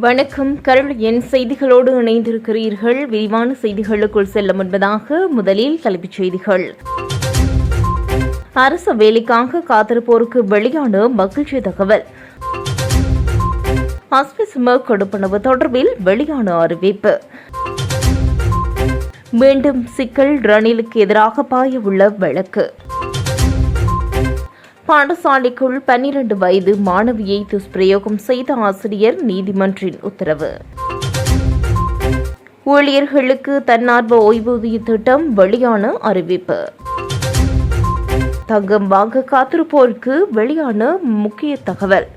வணக்கம். கருள் என் செய்திகளோடு இணைந்திருக்கிறீர்கள். விரிவான செய்திகளுக்குள் செல்ல முன்பதாக முதலில் தலைப்புச் செய்திகள். அரசு வேலைக்காக காத்திருப்போருக்கு வெளியான மகிழ்ச்சி தகவல். அஸ்பிஸ்ம கொடுப்பனவு தொடர்பில் வெளியான அறிவிப்பு. மீண்டும் சிக்கல் ரணிலுக்கு எதிராக பாய உள்ள வழக்கு. பாடசாலைக்குள் பன்னிரண்டு வயது மாணவியை துஷ்பிரயோகம் செய்த ஆசிரியர் நீதிமன்றின் உத்தரவு. ஊழியர்களுக்கு தன்னார்வ ஓய்வூதிய திட்டம் வெளியான அறிவிப்பு. தங்கம் வாங்க காத்திருப்போருக்கு வெளியான முக்கிய தகவல்.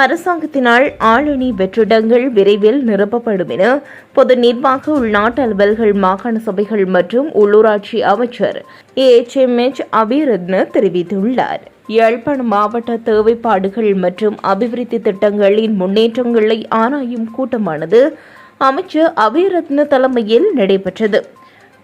அரசாங்கத்தினால் ஆளணி வெற்றிடங்கள் விரைவில் நிரப்பப்படும் என பொது நிர்வாக உள்நாட்டு அலுவல்கள் மாகாண சபைகள் மற்றும் உள்ளூராட்சி அமைச்சர் ஏஎச்எம்எச் அபிரத்ன தெரிவித்துள்ளார். யாழ்ப்பாணம் மாவட்ட தேவைப்பாடுகள் மற்றும் அபிவிருத்தி திட்டங்களின் முன்னேற்றங்களை ஆராயும் கூட்டமானது அமைச்சர் அபிரத்ன தலைமையில் நடைபெற்றது.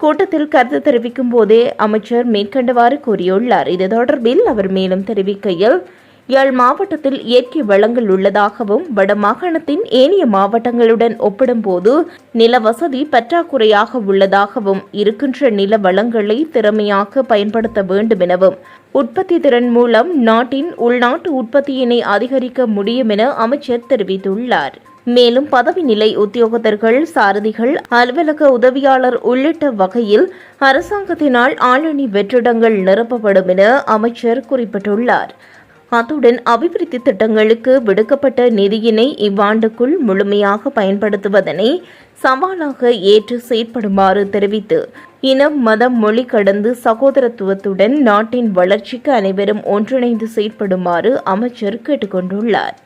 கூட்டத்தில் கருத்து தெரிவிக்கும் போதே அமைச்சர் மேற்கண்டவாறு கூறியுள்ளார். இது தொடர்பில் அவர் மேலும் தெரிவிக்கையில் யாழ் மாவட்டத்தில் இயற்கை வளங்கள் உள்ளதாகவும் வடமாகாணத்தின் ஏனைய மாவட்டங்களுடன் ஒப்பிடும்போது நில வசதி பற்றாக்குறையாக உள்ளதாகவும் இருக்கின்ற நில வளங்களை திறமையாக பயன்படுத்த வேண்டும் எனவும் உற்பத்தி திறன் மூலம் நாட்டின் உள்நாட்டு உற்பத்தியினை அதிகரிக்க முடியும் என அமைச்சர் தெரிவித்துள்ளார். மேலும் பதவி நிலை உத்தியோகத்தர்கள் சாரதிகள் அலுவலக உதவியாளர் உள்ளிட்ட வகையில் அரசாங்கத்தினால் ஆளணி வெற்றிடங்கள் நிரப்பப்படும் என அமைச்சர் குறிப்பிட்டுள்ளார். அத்துடன் அபிவிருத்தி திட்டங்களுக்கு விடுக்கப்பட்ட நிதியினை இவ்வாண்டுக்குள் முழுமையாக பயன்படுத்துவதனை சவாலாக ஏற்று செயற்படுமாறு தெரிவித்து இனம் மதம் மொழி கடந்து சகோதரத்துவத்துடன் நாட்டின் வளர்ச்சிக்கு அனைவரும் ஒன்றிணைந்து செயற்படுமாறு அமைச்சர் கேட்டுக்கொண்டுள்ளார்.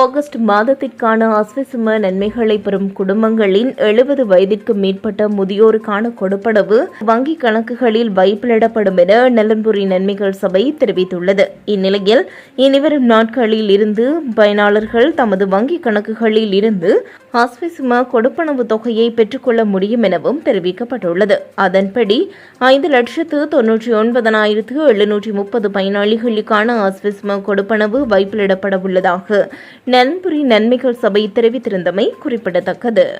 ஆகஸ்ட் மாதத்திற்கான அஸ்வசும நன்மைகளை பெறும் குடும்பங்களின் எழுபது வயதிற்கு மேற்பட்ட முதியோருக்கான கொடுப்பனவு வங்கிக் கணக்குகளில் வைப்பிலிடப்படும் என நலன்புரி நன்மைகள் சபை தெரிவித்துள்ளது. இந்நிலையில் இனிவரும் நாட்களில் இருந்து பயனாளர்கள் தமது வங்கிக் கணக்குகளில் இருந்து அஸ்வசும கொடுப்பனவு தொகையை பெற்றுக்கொள்ள முடியும் எனவும் தெரிவிக்கப்பட்டுள்ளது. அதன்படி ஐந்து லட்சத்து தொன்னூற்றி ஒன்பதனாயிரத்து எழுநூற்றி முப்பது பயனாளிகளுக்கான அஸ்வசும கொடுப்பனவு வைப்பிலிடப்பட உள்ளதாக நன்புரி நன்மைகள் சபை தெரிவித்திருந்தமை குறிப்பிடத்தக்கது.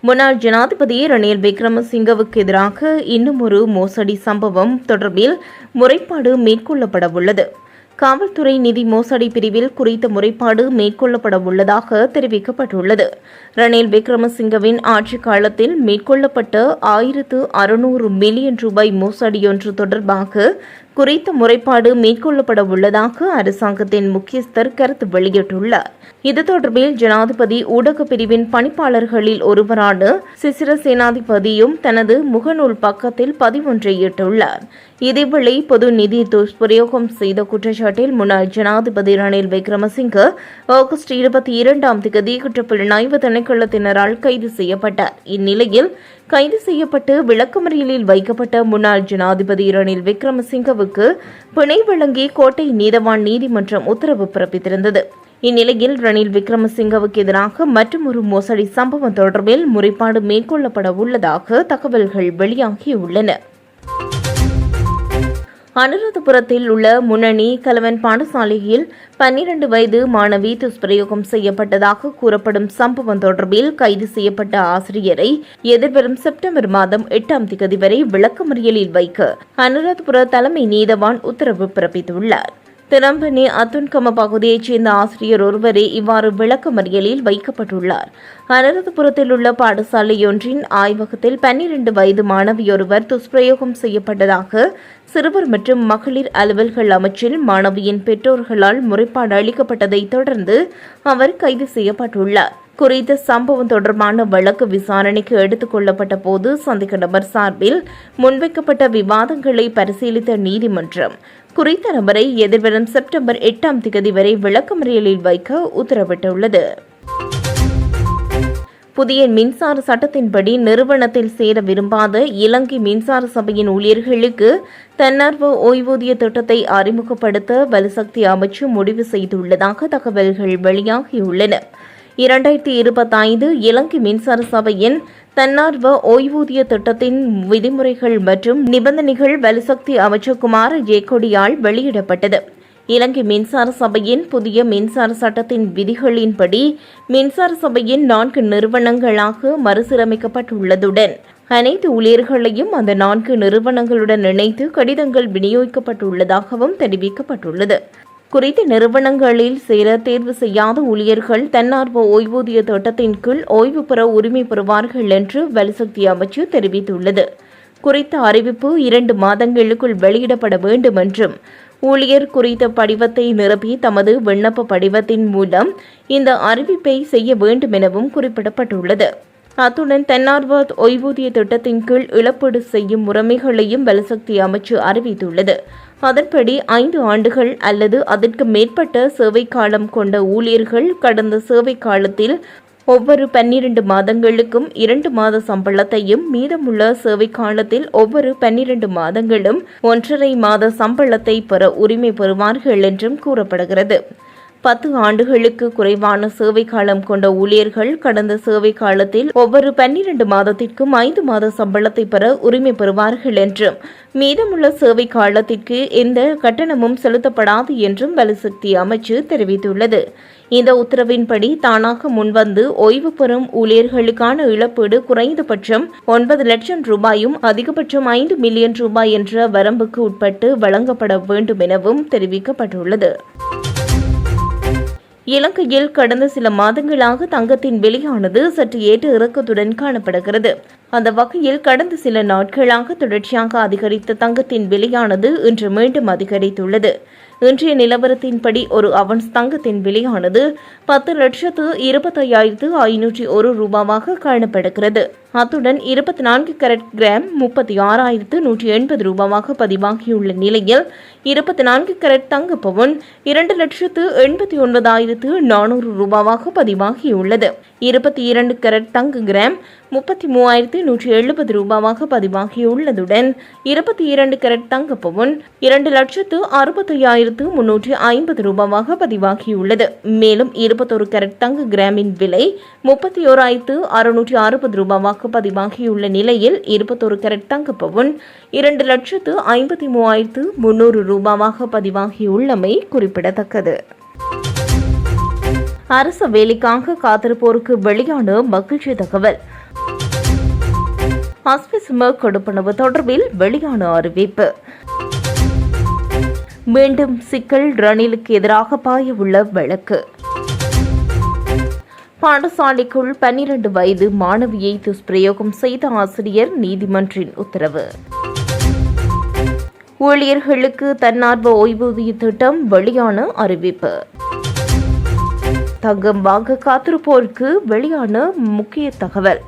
முன்னாள் ஜனாதிபதி ரணில் விக்ரமசிங்கவுக்கு எதிராக இன்னும் ஒரு மோசடி சம்பவம் தொடர்பில் முறைப்பாடு மேற்கொள்ளப்பட உள்ளது. காவல்துறை நிதி மோசடி பிரிவில் குறித்த முறைப்பாடு மேற்கொள்ளப்பட உள்ளதாக தெரிவிக்கப்பட்டுள்ளது. ரணில் விக்ரமசிங்கவின் ஆட்சிக் காலத்தில் மேற்கொள்ளப்பட்ட ஆயிரத்து அறுநூறு மில்லியன் ரூபாய் மோசடியொன்று தொடர்பாக குறித்த முறைப்பாடு மேற்கொள்ளப்பட உள்ளதாக அரசாங்கத்தின் முக்கியஸ்தர் கருத்து வெளியிட்டுள்ளார். இது தொடர்பில் ஜனாதிபதி ஊடக பிரிவின் பணிப்பாளர்களில் ஒருவரான சிசிர சேனாதிபதியும் தனது முகநூல் பக்கத்தில் பதிவொன்றை இட்டுள்ளார். இதேவேளை பொது நிதி துஷ்பிரயோகம் செய்த குற்றச்சாட்டில் முன்னாள் ஜனாதிபதி ரணில் விக்ரமசிங்க ஆகஸ்ட் இருபத்தி இரண்டாம் தேதி குற்றப்புலனாய்வு திணைக்களத்தினரால் கைது செய்யப்பட்டார். இந்நிலையில் கைது செய்யப்பட்டு விளக்கமறியலில் வைக்கப்பட்ட முன்னாள் ஜனாதிபதி ரணில் விக்ரமசிங்கவுக்கு பிணை வழங்கி கோட்டை நீதவான் நீதிமன்றம் உத்தரவு பிறப்பித்திருந்தது. இந்நிலையில் ரணில் விக்ரமசிங்கவுக்கு எதிராக மற்றொரு மோசடி சம்பவம் தொடர்பில் முறைப்பாடு மேற்கொள்ளப்பட உள்ளதாக தகவல்கள் வெளியாகியுள்ளன. அனுராதபுரத்தில் உள்ள முன்னணி கலவன் பாடசாலையில் பன்னிரண்டு வயது மாணவி துஷ்பிரயோகம் செய்யப்பட்டதாக கூறப்படும் சம்பவம் தொடர்பில் கைது செய்யப்பட்ட ஆசிரியரை எதிர்வரும் செப்டம்பர் மாதம் எட்டாம் தேதி வரை விளக்கமறியலில் வைக்க அனுராதபுர தலைமை நீதவான் உத்தரவு பிறப்பித்துள்ளார். திறம்பனி அத்துன்கம பகுதியைச் சேர்ந்த ஆசிரியர் ஒருவரே இவ்வாறு விளக்கமறியலில் வைக்கப்பட்டுள்ளார். அனந்தபுரத்தில் உள்ள பாடசாலையொன்றின் ஆய்வகத்தில் பன்னிரண்டு வயது மாணவியொருவர் துஷ்பிரயோகம் செய்யப்பட்டதாக சிறுவர் மற்றும் மகளிர் அலுவல்கள் அமைச்சில் மாணவியின் பெற்றோர்களால் முறைப்பாடு அளிக்கப்பட்டதைத் தொடர்ந்து அவர் கைது செய்யப்பட்டுள்ளார். குறித்த சம்பவம் தொடர்பான வழக்கு விசாரணைக்கு எடுத்துக் கொள்ளப்பட்ட போது சந்தேக நபர் சார்பில் முன்வைக்கப்பட்ட விவாதங்களை பரிசீலித்த நீதிமன்றம் குறித்த நபரை எதிர்வரும் செப்டம்பர் எட்டாம் தேதி வரை விளக்கமறியலில் வைக்க உத்தரவிட்டுள்ளது. புதிய மின்சார சட்டத்தின்படி நிறுவனத்தில் சேர விரும்பாத இலங்கை மின்சார சபையின் ஊழியர்களுக்கு தன்னார்வ ஓய்வூதிய திட்டத்தை அறிமுகப்படுத்த வலுசக்தி அமைச்சு முடிவு செய்துள்ளதாக தகவல்கள் வெளியாகியுள்ளன. இரண்டாயிரத்தி இருபத்தைந்து இலங்கை மின்சார சபையின் தன்னார்வ ஓய்வூதிய திட்டத்தின் விதிமுறைகள் மற்றும் நிபந்தனைகள் வலுசக்தி அமைச்சர் குமார ஜேக்கொடியால் வெளியிடப்பட்டது. இலங்கை மின்சார சபையின் புதிய மின்சார சட்டத்தின் விதிகளின்படி மின்சார சபையின் நான்கு நிறுவனங்களாக மறுசீரமைக்கப்பட்டுள்ளதுடன் அனைத்து ஊழியர்களையும் அந்த நான்கு நிறுவனங்களுடன் இணைத்து கடிதங்கள் விநியோகிக்கப்பட்டுள்ளதாகவும் தெரிவிக்கப்பட்டுள்ளது. குறித்த நிறுவனங்களில் சேர தேர்வு செய்யாத ஊழியர்கள் தன்னார்வ ஓய்வூதிய திட்டத்தின் கீழ் ஓய்வு பெற உரிமை பெறுவார்கள் என்று வலுசக்தி அமைச்சு தெரிவித்துள்ளது. குறித்த அறிவிப்பு இரண்டு மாதங்களுக்குள் வெளியிடப்பட வேண்டும் என்றும் ஊழியர் குறித்த படிவத்தை நிரப்பி தமது விண்ணப்ப படிவத்தின் மூலம் இந்த அறிவிப்பை செய்ய வேண்டும் எனவும் குறிப்பிடப்பட்டுள்ளது. அத்துடன் தன்னார்வ ஓய்வூதிய திட்டத்தின் கீழ் இழப்பீடு செய்யும் முறைமைகளையும் பலசக்தி அமைச்சு அறிவித்துள்ளது. அதன்படி ஐந்து ஆண்டுகள் அல்லது அதற்கு மேற்பட்ட சேவை காலம் கொண்ட ஊழியர்கள் கடந்த சேவை காலத்தில் ஒவ்வொரு பன்னிரண்டு மாதங்களுக்கும் இரண்டு மாத சம்பளத்தையும் மீதமுள்ள சேவை காலத்தில் ஒவ்வொரு பன்னிரண்டு மாதங்களும் ஒன்றரை மாத சம்பளத்தை பெற உரிமை பெறுவார்கள் என்றும் கூறப்படுகிறது. பத்து ஆண்டுகளுக்கு குறைவான சேவை காலம் கொண்ட ஊழியர்கள் கடந்த சேவை காலத்தில் ஒவ்வொரு பன்னிரண்டு மாதத்திற்கும் ஐந்து மாத சம்பளத்தை பெற உரிமை பெறுவார்கள் என்றும் மீதமுள்ள சேவை காலத்திற்கு எந்த கட்டணமும் செலுத்தப்படாது என்றும் வலுசக்தி அமைச்சு தெரிவித்துள்ளது. இந்த உத்தரவின்படி தானாக முன்வந்து ஓய்வு பெறும் ஊழியர்களுக்கான இழப்பீடு குறைந்தபட்சம் ஒன்பது லட்சம் ரூபாயும் அதிகபட்சம் ஐந்து மில்லியன் ரூபாய் என்ற வரம்புக்கு உட்பட்டு வழங்கப்பட வேண்டும் எனவும் தெரிவிக்கப்பட்டுள்ளது. இலங்கையில் கடந்த சில மாதங்களாக தங்கத்தின் விலையானது சற்று ஏற்ற இறக்கத்துடன் காணப்படுகிறது. அந்த வகையில் கடந்த சில நாட்களாக தொடர்ச்சியாக அதிகரித்த தங்கத்தின் விலையானது இன்று மீண்டும் அதிகரித்துள்ளது. இன்றைய நிலவரத்தின்படி ஒரு அவன்ஸ் தங்கத்தின் விலையானது பத்து லட்சத்து இருபத்தையாயிரத்து ஐநூற்றி ஒரு ரூபாவாக காணப்படுகிறது. அத்துடன் இருபத்தி நான்கு கரட் கிராம் முப்பத்தி ஆறாயிரத்து நூற்றி எண்பது ரூபாவாக பதிவாகியுள்ள நிலையில் இருபத்தி நான்கு கரட் தங்க பவுன் இரண்டு லட்சத்து எண்பத்தி ஒன்பதாயிரத்து நானூறு ரூபாவாக பதிவாகியுள்ளது. இருபத்தி இரண்டு கரட் தங்க கிராம் முப்பத்தி மூவாயிரத்து நூற்றி எழுபது ரூபாவாக பதிவாகியுள்ளதுடன் இருபத்தி இரண்டு கரட் தங்க பவுன் இரண்டு லட்சத்து அறுபத்தையாயிரத்து முன்னூற்றி ஐம்பது ரூபாவாக பதிவாகியுள்ளது. மேலும் இருபத்தொரு கரட் தங்க கிராமின் விலை முப்பத்தி ஓராயிரத்து அறுநூற்றி அறுபது ரூபாவாக பதிவாகியுள்ள நிலையில் இருபத்தொரு கரட் தங்க பவுன் இரண்டு லட்சத்து ஐம்பத்தி மூவாயிரத்து முன்னூறு ரூபாவாக பதிவாகியுள்ளமை குறிப்பிடத்தக்கது. அரசு வேலைக்காக காத்திருப்போருக்கு வெளியான மகிழ்ச்சி தகவல். அஸ்பிஸ்ம கொடுப்பனவு தொடர்பில் வெளியான அறிவிப்பு. மீண்டும் சிக்கல் ரணிலுக்கு எதிராக பாய உள்ள வழக்கு. பாடசாலைக்குள் பன்னிரண்டு வயது மாணவியை துஷ்பிரயோகம் செய்த ஆசிரியர் நீதிமன்றின் உத்தரவு. ஊழியர்களுக்கு தன்னார்வ ஓய்வூதிய திட்டம் வெளியான அறிவிப்பு. தங்கம் வாங்க காத்திருப்போருக்கு வெளியான முக்கிய தகவல்.